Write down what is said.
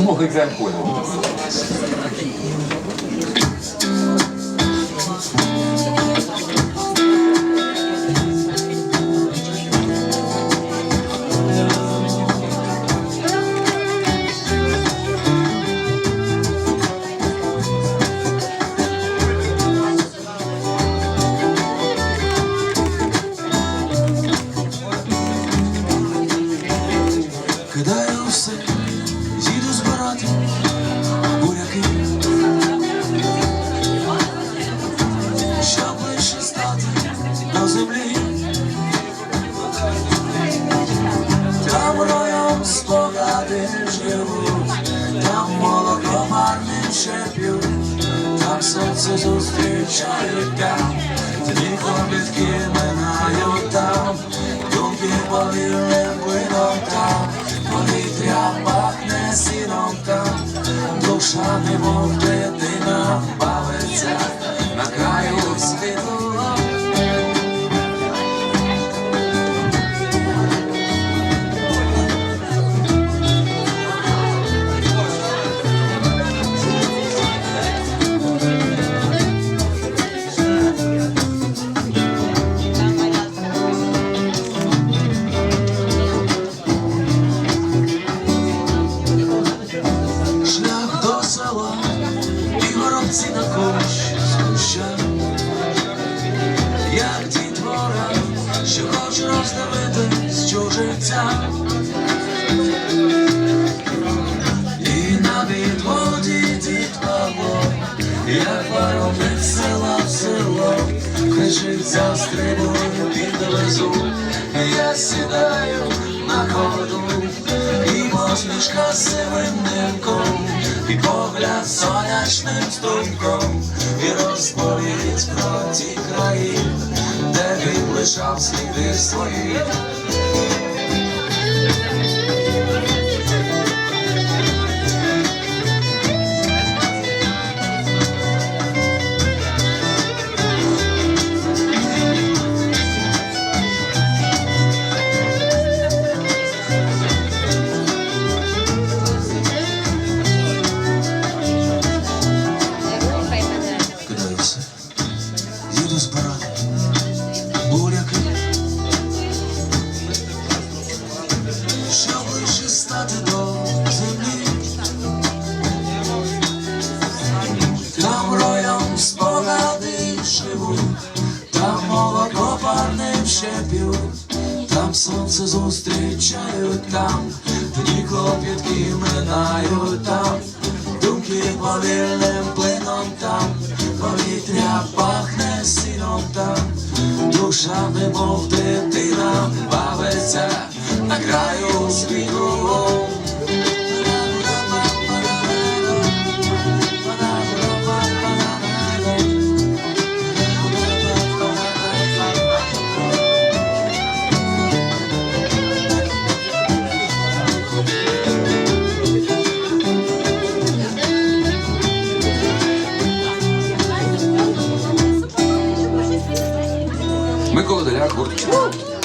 Много экзамен понял. Сонце зустрічає там, тоді хлопітки минають там, думки повільним плином там, повітря пахне сіном там, душа немов дитина з села в село, крижиця стрибує під лезу, я сідаю на ходу, і посмішка сивим димком, і погляд сонячним струмком, і розповідь про ті краї, де він лишав сліди свої. Молоко парним ще п'ють, там сонце зустрічають там, тоді клопітки минають там, думки повільним плином там, повітря пахне сіном там, душа немов дитина бавиться на краю світу. Микола Деляк, гурт.